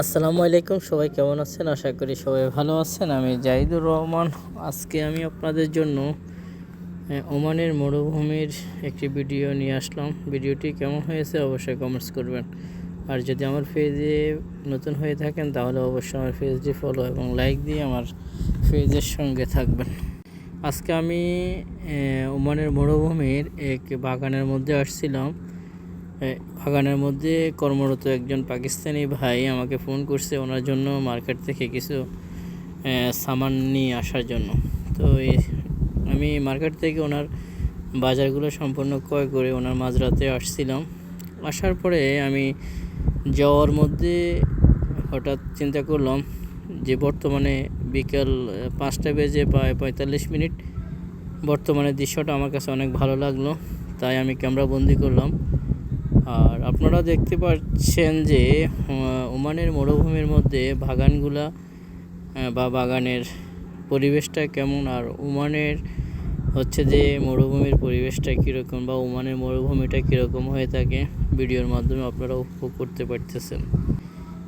আসসালামু আলাইকুম, সবাই কেমন আছেন? আশা করি সবাই ভালো আছেন। আমি জাহিদুর রহমান। আজকে আমি আপনাদের জন্য ওমানের মরুভূমির একটি ভিডিও নিয়ে আসলাম। ভিডিওটি কেমন হয়েছে অবশ্যই কমেন্টস করবেন। আর যদি আমার পেজে নতুন হয়ে থাকেন, তাহলে অবশ্যই আমার পেজটি ফলো এবং লাইক দিয়ে আমার পেজের সঙ্গে থাকবেন। আজকে আমি ওমানের মরুভূমির এক বাগানের মধ্যে আসছিলাম। বাগানের মধ্যে কর্মরত একজন পাকিস্তানি ভাই আমাকে ফোন করছে ওনার জন্য মার্কেট থেকে কিছু সামান নিয়ে আসার জন্য। তো আমি মার্কেট থেকে ওনার বাজারগুলো সম্পূর্ণ ক্রয় করে ওনার মাঝরাতে আসছিলাম। আসার পরে আমি যাওয়ার মধ্যে হঠাৎ চিন্তা করলাম যে বর্তমানে বিকাল পাঁচটা বেজে প্রায় পঁয়তাল্লিশ মিনিট। বর্তমানে দৃশ্যটা আমার কাছে অনেক ভালো লাগল, তাই আমি ক্যামেরা বন্দি করলাম। আর আপনারা দেখতে পাচ্ছেন যে ওমানের মরুভূমির মধ্যে বাগানগুলা বা বাগানের পরিবেশটা কেমন? আর ওমানের হচ্ছে যে মরুভূমির পরিবেশটা কীরকম বা ওমানের মরুভূমিটা কীরকম হয়ে থাকে ভিডিওর মাধ্যমে আপনারা উপভোগ করতে পারতেছেন।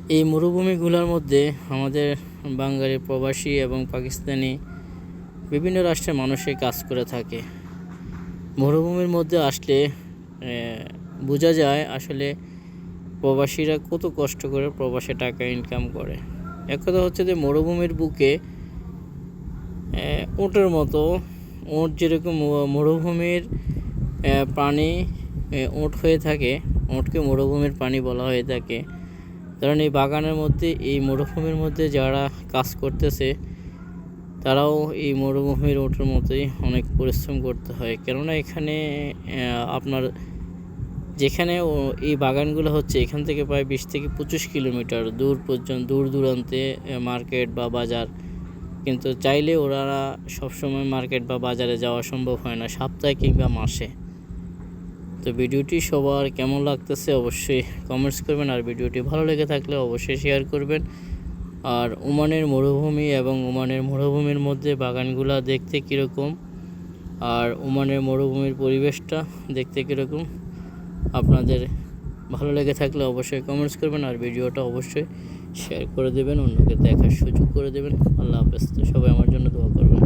এই মরুভূমিগুলোর মধ্যে আমাদের বাঙালি প্রবাসী এবং পাকিস্তানি বিভিন্ন রাষ্ট্রের মানুষই কাজ করে থাকে। মরুভূমির মধ্যে আসলে বোঝা যায় আসলে প্রবাসীরা কত কষ্ট করে প্রবাসে টাকা ইনকাম করে। এক কথা হচ্ছে যে মরুভূমির বুকে ওটের মতো ওট যেরকম মরুভূমির প্রাণী উট হয়ে থাকে ওটকে মরুভূমির প্রাণী বলা হয়ে থাকে। কারণ এই বাগানের মধ্যে, এই মরুভূমির মধ্যে যারা কাজ করতেছে, তারাও এই মরুভূমির ওঠার মতোই অনেক পরিশ্রম করতে হয়। কেননা এখানে আপনার যেখানে এই বাগানগুলো হচ্ছে, এখান থেকে প্রায় বিশ থেকে পঁচিশ কিলোমিটার দূর পর্যন্ত, দূর দূরান্তে মার্কেট বা বাজার। কিন্তু চাইলে ওরা সবসময় মার্কেট বা বাজারে যাওয়া সম্ভব হয় না, সপ্তাহে কিংবা মাসে। তো ভিডিওটি সবার কেমন লাগতেছে অবশ্যই কমেন্টস করবেন, আর ভিডিওটি ভালো লেগে থাকলে অবশ্যই শেয়ার করবেন। আর ওমানের মরুভূমি এবং ওমানের মরুভূমির মধ্যে বাগানগুলা দেখতে কীরকম? আর ওমানের মরুভূমির পরিবেশটা দেখতে কীরকম? আপনাদের ভালো লেগে থাকলে অবশ্যই কমেন্টস করবেন আর ভিডিওটা অবশ্যই শেয়ার করে দেবেন, অন্যকে দেখার সুযোগ করে দেবেন। আল্লাহ হাফেজ। সবাই আমার জন্য দোয়া করবেন।